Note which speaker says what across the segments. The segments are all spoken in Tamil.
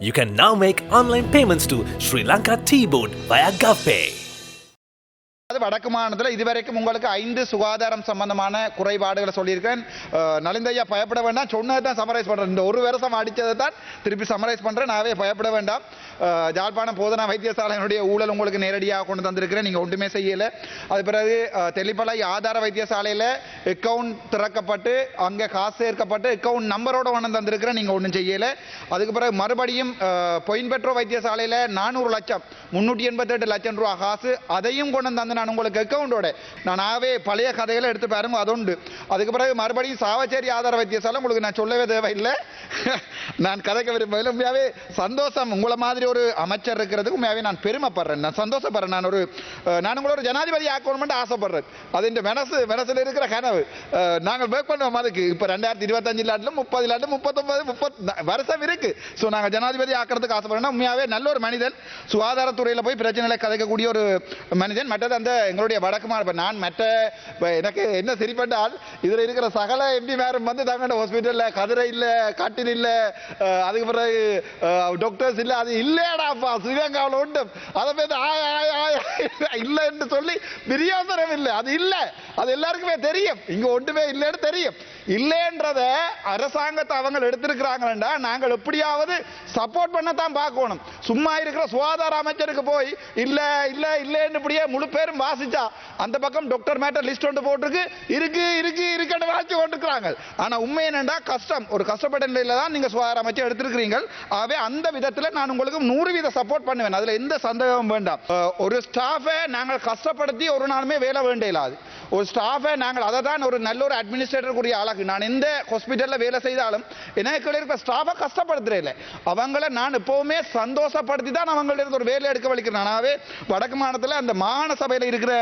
Speaker 1: You can now make online payments to Sri Lanka T-Board via GovPay.
Speaker 2: அது வடக்கு மாநிலத்தில் இதுவரைக்கும் உங்களுக்கு ஐந்து சுகாதாரம் சம்பந்தமான குறைபாடுகளை சொல்லியிருக்கேன். நலிந்தையா பயப்பட வேண்டாம். சொன்னதை தான் சமரைஸ் பண்ணுறேன் இந்த ஒரு வருஷம் அடித்ததை தான் திருப்பி சமரைஸ் பண்ணுறேன் நாவே பயப்பட வேண்டாம். ஜாழ்ப்பாணம் போதனா வைத்தியசாலையினுடைய ஊழல் உங்களுக்கு நேரடியாக கொண்டு தந்திருக்கிறேன். நீங்கள் ஒன்றுமே செய்யலை. அது பிறகு அஹ், ஆதார வைத்தியசாலையில் அக்கவுண்ட் திறக்கப்பட்டு அங்கே காசு சேர்க்கப்பட்டு அக்கவுண்ட் நம்பரோட ஒன்று தந்திருக்கிறேன். நீங்கள் ஒன்றும் செய்யலை. அதுக்கு பிறகு மறுபடியும் பொயின் பெட்ரோ வைத்தியசாலையில் நானூறு லட்சம் முந்நூற்றி எண்பத்தெட்டு லட்சம் ரூபா காசு அதையும் கொண்டு வந்து நான் உங்களுக்கு அக்கௌண்டோட நான் ஆவே பழைய கதைகளை எடுத்து பாருங்க அது உண்டு அதுக்கு பிறகு மறுபடியும் சாவச்சேரி ஆதார வைத்தியசாலை உங்களுக்கு நான் சொல்லவே தேவையில்லை. நான் கதைக்க விரும்பவில்லை. உண்மையாவே சந்தோஷம். உங்களை மாதிரி ஒரு அமைச்சர் இருக்கிறதுக்கு உண்மையாவே நான் பெருமைப்படுறேன். நான் சந்தோஷப்படுறேன். நான் ஒரு நான் உங்களை ஒரு ஜனாதிபதி ஆக்கணும்னு ஆசைப்படுறேன். அது இந்த மனசு மனசில் இருக்கிற கனவு. நாங்கள் ஒர்க் பண்ணுவோம் அதுக்கு. இப்போ ரெண்டாயிரத்தி இருபத்தஞ்சு லாட்டில் முப்பது லாட்டு முப்பத்தொம்பது முப்பத் வருஷம் இருக்கு. ஸோ நாங்கள் ஜனாதிபதி ஆக்கிறதுக்கு ஆசைப்படுறேன்னா உண்மையாவே நல்ல ஒரு மனிதன். சுகாதாரத்துறையில் போய் பிரச்சனைகளை கதைக்கக்கூடிய ஒரு மனிதன். மற்றது அந்த எங்களுடைய வடக்கு மாநில நான் மற்ற இப்போ எனக்கு என்ன சிரிப்பட்டால் இதில் இருக்கிற சகல எம்பி மேரும் வந்து தங்கண்ட ஹாஸ்பிட்டலில் கதிரை இல்லை காட்டில் இல்லை அதுக்கு பிறகு டாக்டர்ஸ் இல்லை அது இல்லையாடாப்பா ஸ்ரீலங்காவில் உண்டு அதை பேர் ஆய ஆய ஆய இல்லை என்று சொல்லி பிரியோசனம் இல்லை அது இல்லை அது எல்லாருக்குமே தெரியும் இங்க ஒன்றுமே இல்லைன்னு தெரியும் இல்லைன்றத அரசாங்கத்தை அவங்க எடுத்திருக்கிறாங்களா நாங்கள் எப்படியாவது சப்போர்ட் பண்ணத்தான் பார்க்கணும். சும்மா இருக்கிற சுகாதார அமைச்சருக்கு போய் இல்லை இல்லை இல்லைன்னு இப்படியே முழு பேரும் வாசிச்சா அந்த பக்கம் டாக்டர் மேட்டர் லிஸ்ட் ஒன்று போட்டிருக்கு இருக்கு இருக்கு இருக்குன்னு வாசி கொண்டிருக்கிறாங்க. ஆனால் உண்மை என்னண்டா கஷ்டம். ஒரு கஷ்டப்பட்ட நிலையில் தான் நீங்கள் சுகாதார அமைச்சர் எடுத்திருக்கிறீங்க ஆகவே அந்த விதத்தில் நான் உங்களுக்கு நூறு வீத சப்போர்ட் பண்ணுவேன். அதில் எந்த சந்தேகமும் வேண்டாம். ஒரு ஸ்டாஃபை நாங்கள் கஷ்டப்படுத்தி ஒரு நாளுமே வேலை வேண்டியலாது ஒரு ஸ்டாஃபை நாங்கள் அதை தான் ஒரு நல்ல ஒரு அட்மினிஸ்ட்ரேட்டருக்குரிய ஆளாக்கு நான் எந்த ஹாஸ்பிட்டலில் வேலை செய்தாலும் எனக்கு இருக்கிற ஸ்டாஃபை கஷ்டப்படுத்துறேன் இல்லை. அவங்கள நான் எப்போவுமே சந்தோஷப்படுத்தி தான் அவங்கள்ட்ட ஒரு வேலை எடுக்க வலிக்கிறேன். நானாவே வடக்கு மாநிலத்தில் அந்த மாகாண சபையில் இருக்கிற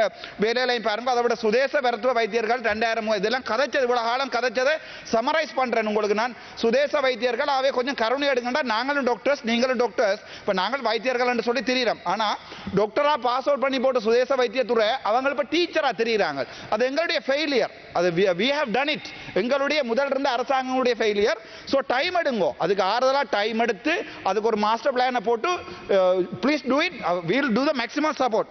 Speaker 2: வேலையிலையும் பாருங்க அதை விட சுதேச மருத்துவ வைத்தியர்கள் ரெண்டாயிரம் இதெல்லாம் கதைச்சது இவ்வளோ காலம் கதைச்சதை சமரைஸ் பண்ணுறேன் உங்களுக்கு நான். சுதேச வைத்தியர்கள் அவை கொஞ்சம் கருணை எடுங்கண்டா நாங்களும் டாக்டர்ஸ் நீங்களும் டாக்டர்ஸ் இப்போ நாங்கள் வைத்தியர்கள் என்று சொல்லி தெரியுறோம். ஆனால் டாக்டராக பாஸ் அவுட் பண்ணி போட்டு சுதேச வைத்தியத்துறை அவங்க இப்போ டீச்சராக தெரியுறாங்க. அது எங்களுடைய ஃபெயிலியர் அது வி ஹவ் டன் இட் எங்களுடைய முதல் இருந்த அரசாங்கங்களுடைய ஃபெயிலியர் ஸோ டைம் எடுங்கோ. அதுக்கு ஆறுதலாக டைம் எடுத்து அதுக்கு ஒரு மாஸ்டர் பிளானை போட்டு please do it we'll do the maximum support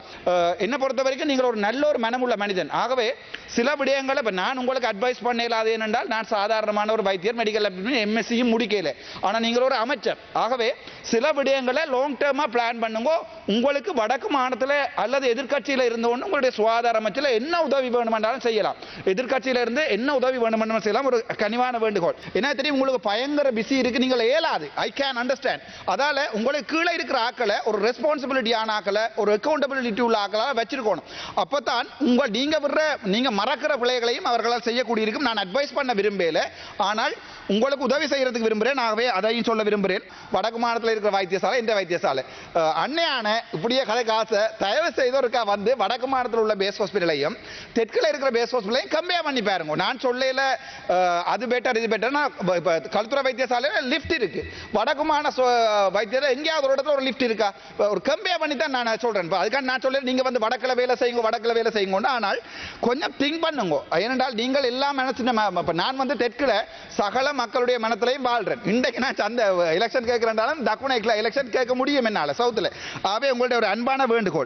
Speaker 2: என்னை பொறுத்த வரைக்கும் நீங்கள் ஒரு நல்ல ஒரு மனமுள்ள மனிதன். ஆகவே சில விடயங்களை இப்போ நான் உங்களுக்கு அட்வைஸ் பண்ண இல்லாத ஏனென்றால் நான் சாதாரணமான ஒரு வைத்தியர் மெடிக்கல் எம்எஸ்சியும் முடிக்கல. ஆனால் நீங்கள் ஒரு அமைச்சர். ஆகவே சில விடயங்களை லாங் டேர்மாக பிளான் பண்ணுங்க. உங்களுக்கு வடக்கு மாநிலத்தில் அல்லது எதிர்க்கட்சியில் இருந்தவொன்னு உங்களுடைய சுகாதார அமைச்சில் என்ன உதவி வேணுமென்றாலும் செய்யலாம். எதிர்க்க இருந்து என்ன உதவி வேணுமென்றாலும் செய்யலாம்? ஒரு கனிவான வேண்டுகோள். என்ன தெரியும்? உங்களுக்கு பயங்கர பிஸி இருக்கு. நீங்கள் இயலாது. ஐ கேன் அண்டர்ஸ்டாண்ட் அதால உங்களுக்கு கீழே இருக்கிற ஆக்களை ஒரு ரெஸ்பான்சிபிலிட்டியான ஆக்களை ஒரு அக்கௌண்டபிலிட்டி உள்ள ஆக்களாக வச்சிருக்கணும். அப்பதான் உங்கள் நீங்க விடுற நீங்க மறக்கிற பிள்ளைகளையும் அவர்களால் செய்யக்கூடிய இருக்கும் நான் அட்வைஸ் பண்ண விரும்பல. ஆனால் உங்களுக்கு உதவி செய்யறதுக்கு விரும்புகிறேன் ஆகவே அதையும் சொல்ல விரும்புகிறேன் வடக்கு மாநிலத்தில் இருக்கிற வைத்தியசாலை இந்த வைத்தியசாலை. அன்னையான இப்படியே கதை காசை தயவு செய்தவருக்கா வந்து வடக்கு மாநிலத்தில் உள்ள பேஸ் ஹாஸ்பிட்டலையும் தெற்கில் இருக்கிற பேஸ் ஹாஸ்பிட்டலையும் கம்மி கம்பேர் பண்ணி பாருங்க. நான் சொல்லல அது பெட்டர் இது பெட்டர்னா இப்போ கழுத்துறை வைத்தியசாலையில் லிஃப்ட் இருக்கு. வடக்குமான வைத்தியர் எங்கேயாவது ஒரு இடத்துல ஒரு லிஃப்ட் இருக்கா? ஒரு கம்பேர் பண்ணி தான் நான் சொல்றேன். இப்போ அதுக்காக நான் சொல்ல நீங்க வந்து வடக்கில் வேலை செய்யுங்க வடக்கில் வேலை செய்யுங்க ஆனால் கொஞ்சம் திங்க் பண்ணுங்க. ஏனென்றால் நீங்கள் எல்லாம் நினைச்சு இப்போ நான் வந்து தெற்கில் சகல மக்களுடைய மனத்திலையும் வாழ்றேன். இன்றைக்கு நான் அந்த எலெக்ஷன் கேட்கிறேன்டாலும் தக்குனைக்கில் எலெக்ஷன் கேட்க முடியும் என்னால் சவுத்தில். ஆகவே உங்களுடைய ஒரு அன்பான வேண்டுகோள்.